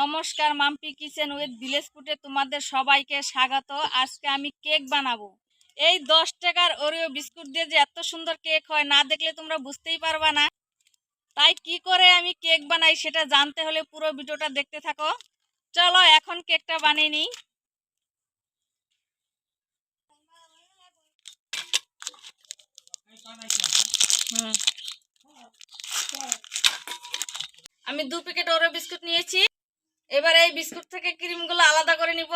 নমস্কার, Mampi kitchen with village ফুটে তোমাদের সবাইকে স্বাগত। আজকে আমি কেক বানাবো। এই দশ টাকার ওরিও বিস্কুট দিয়ে যে এত সুন্দর কেক হয়, না দেখলে তোমরা বুঝতেই পারবা না। তাই কি করে আমি কেক বানাই সেটা জানতে হলে পুরো ভিডিওটা দেখতে থাকো। চলো এখন কেকটা বানিয়ে নিই। আমি দু প্যাকেট ওরো বিস্কুট নিয়েছি। এবার এই বিস্কুট থেকে ক্রিমগুলো আলাদা করে নিব।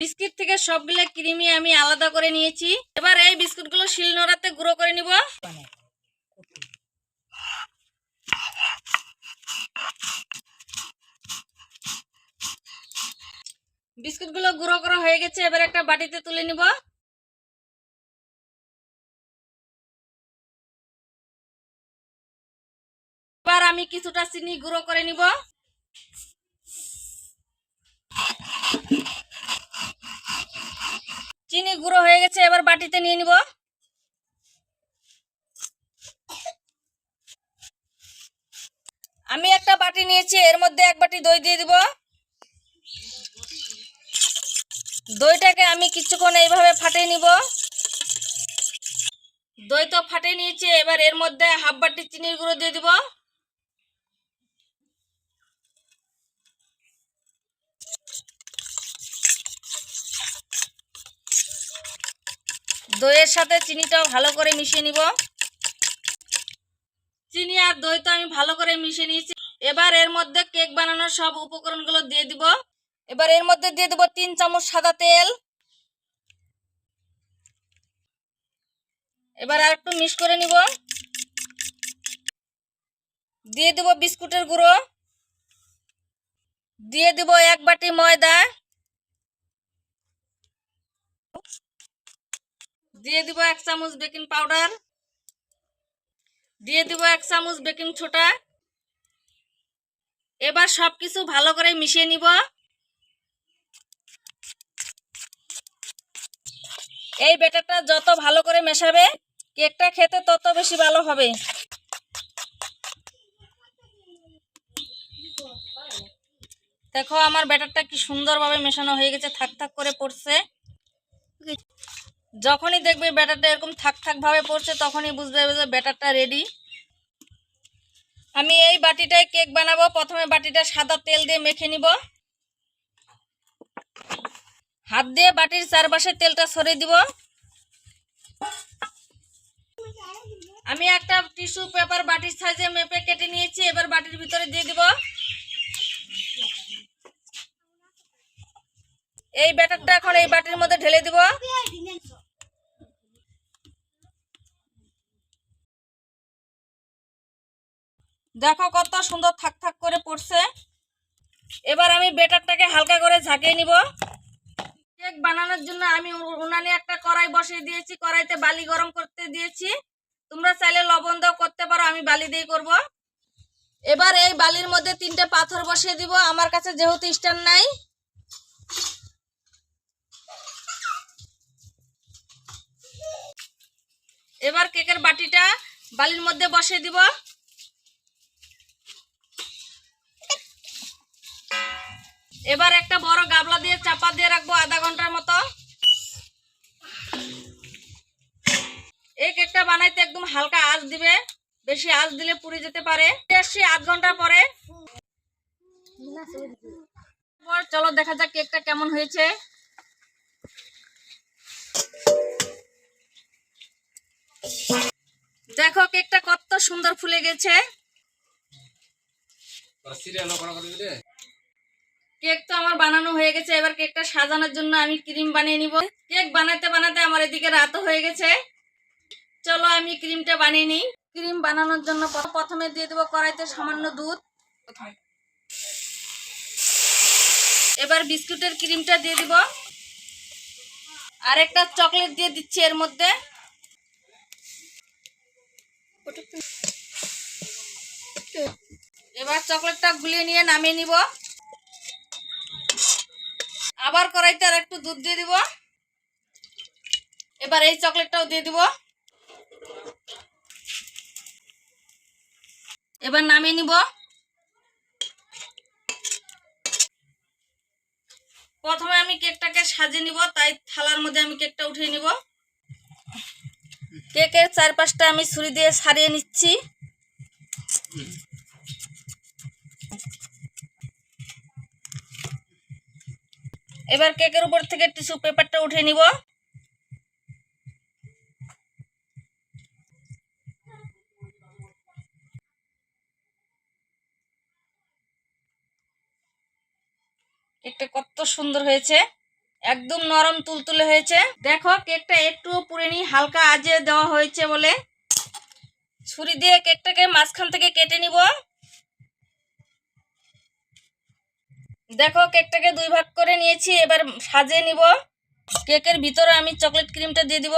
বিস্কিট থেকে সবগুলো ক্রিমই আমি আলাদা করে নিয়েছি। এবার এই বিস্কুটগুলো শিলনোড়াতে গুঁড়ো করে নিব। বিস্কুটগুলো গুঁড়ো করা হয়ে গেছে, এবার একটা বাটিতে তুলে নিব। এবার আমি কিছুটা চিনি গুঁড়ো করে নিব। চিনি গুঁড়ো হয়ে গেছে, এবার বাটিতে নিয়ে নিব। আমি একটা বাটি নিয়েছি, এর মধ্যে এক বাটি দই দিয়ে দিব। দইটাকে আমি কিছুক্ষণ এইভাবে ফাটিয়ে নিব। দই তো ফাটিয়ে নিয়েছি, এবার এর মধ্যে হাফ বাটি চিনির গুঁড়ো দিয়ে দিব। দইয়ের সাথে চিনিটাও ভালো করে মিশিয়ে নিব। চিনি আর দই তো আমি ভালো করে মিশিয়ে নিয়েছি। এবার এর মধ্যে কেক বানানোর সব উপকরণগুলো দিয়ে দিব। এবার এর মধ্যে দিয়ে দেবো তিন চামচ সাদা তেল। এবার আর একটু মিক্স করে নিব। দিয়ে দেব বিস্কুটের গুঁড়ো। দিয়ে দেব এক বাটি ময়দা। দিয়ে দিব এক চামচ বেকিং পাউডার। দিয়ে দিব এক চামচ বেকিং ছোটা এবার সব কিছু ভালো করে মিশিয়ে নিব। এই ব্যাটারটা যত ভালো করে মেশাবে, কেকটা খেতে তত বেশি ভালো হবে। দেখো, আমার ব্যাটারটা কি সুন্দরভাবে মেশানো হয়ে গেছে, থাক থাক করে পড়ছে। যখনই দেখবে ব্যাটারটা এরকম থাক থাক ভাবে পড়ছে, তখনই বুঝবে যে ব্যাটারটা রেডি আমি এই বাটিটায় কেক বানাবো, প্রথমে বাটিটা সাদা তেল দিয়ে মেখে নিব। হাত দিয়ে বাটির চারপাশে তেলটা সরিয়ে দিব। আমি একটা টিস্যু পেপার বাটির সাইজে মেপে কেটে নিয়েছি, এবার বাটির ভিতরে দিয়ে দিব। এই ব্যাটারটা এখন এই বাটির মধ্যে ঢেলে দিব। দেখো কত সুন্দর থাক থাক করে পড়ছে। এবার আমি বেটারটাকে হালকা করে ঝাঁকিয়ে নিব। কেক বানানোর জন্য আমি উনানে একটা কড়াই বসিয়ে দিয়েছি, কড়াইতে বালি গরম করতে দিয়েছি। তোমরা চাইলে লবণ দাও করতে পারো, আমি বালি দিয়ে করব। এবার এই বালির মধ্যে তিনটে পাথর বসিয়ে দিব, আমার কাছে যেহেতু স্ট্যান্ড নাই। এবার কেকের বাটিটা বালির মধ্যে বসিয়ে দিব। এবার একটা বড় গাবলা দিয়ে চাপা দিয়ে রাখব আধা ঘণ্টার মতো। এই কেকটা বানাইতে একদম হালকা আঁচ দিবে, বেশি আঁচ দিলে পুড়ে যেতে পারে। এসছি আধ ঘণ্টা পরে। চলো দেখা যাক কেকটা কেমন হয়েছে। দেখো কেকটা কত সুন্দর ফুলে গেছে। কেক তো আমার বানানো হয়ে গেছে, এবার কেকটা সাজানোর জন্য আমি ক্রিম বানিয়ে নিব। কেক বানাতে বানাতে আমার এদিকে রাতও হয়ে গেছে। চলো আমি ক্রিমটা বানিয়ে নিই। ক্রিম বানানোর জন্য প্রথমে দিয়ে দেবো কড়াইতে সামান্য দুধ। এবার বিস্কুটের ক্রিমটা দিয়ে দিব। আর একটা চকলেট দিয়ে দিচ্ছি এর মধ্যে। এবার চকলেটটা গুলিয়ে নিয়ে নামিয়ে নিব। আবার কড়াইতে আর একটু দুধ দিয়ে দিব। এবার এই চকলেটটাও দিয়ে দিব। এবার নামিয়ে নিব। প্রথমে আমি কেকটাকে সাজিয়ে নিব, তাই থালার মধ্যে আমি কেকটা উঠিয়ে নিব। কেকের চারপাশটা আমি ছুরি দিয়ে সারিয়ে নিচ্ছি। এবার কেকের উপর থেকে টিস্যু পেপারটা উঠে নিব। কেকটা কত সুন্দর হয়েছে, একদম নরম তুলতুলে হয়েছে। দেখো, কেকটা একটু পুরেনি হালকা আজে দেওয়া হয়েছে বলে। ছুরি দিয়ে কেকটাকে মাঝখান থেকে কেটে নিব। দেখো, কেকটাকে দুই ভাগ করে নিয়েছি, এবার সাজিয়ে নিব। কেকের ভিতরে আমি চকলেট ক্রিমটা দিয়ে দিব।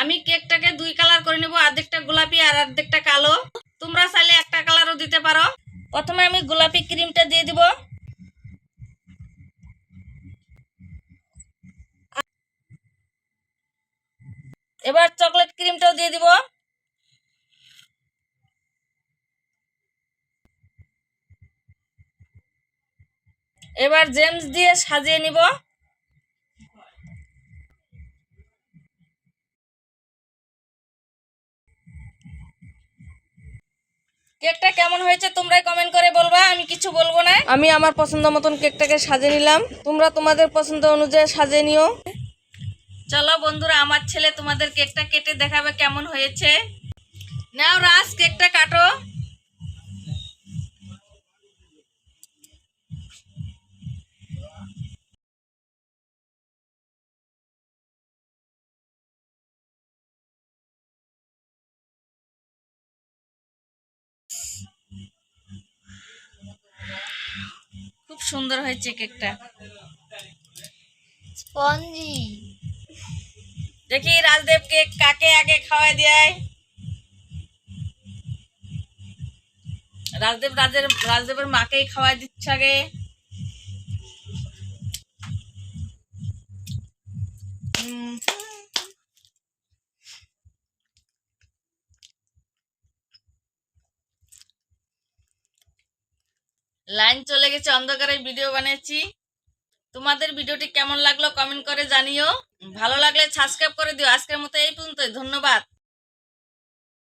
আমি কেকটাকে দুই কালার করে নিব অর্ধেকটা গোলাপি আর অর্ধেকটা কালো। তোমরা চাইলে একটা কালারও দিতে পারো। প্রথমে আমি গোলাপি ক্রিমটা দিয়ে দিব। এবার চকলেট ক্রিমটাও দিয়ে দিব। এবার জেমস দিয়ে সাজিয়ে নিব। কেকটা কেমন হয়েছে তোমরাই কমেন্ট করে বলবা আমি কিছু বলব না। আমি আমার পছন্দ মতন কেকটাকে সাজিয়ে নিলাম। তোমরা তোমাদের পছন্দ অনুযায়ী সাজিয়ে নিও। চলো বন্ধুরা আমার ছেলে তোমাদের কেকটা কেটে দেখাবে কেমন হয়েছে। নাও রাজ কেকটা কাটো। খুব সুন্দর হয়েছে কেকটা। স্পঞ্জি। দেখি রাজদেব কেক কাকে আগে খাওয়াই দেয়। রাজদেব রাজের রাজদেবের মাকেই খাওয়াই দিচ্ছে আগে। উম, লাইন চলে গেছে, অন্ধকারে ভিডিও বানিয়েছি তোমাদের ভিডিওটি কেমন লাগল কমেন্ট করে জানিও। ভালো লাগলে সাবস্ক্রাইব করে দিও। আজকের মতো এই পর্যন্ত ধন্যবাদ।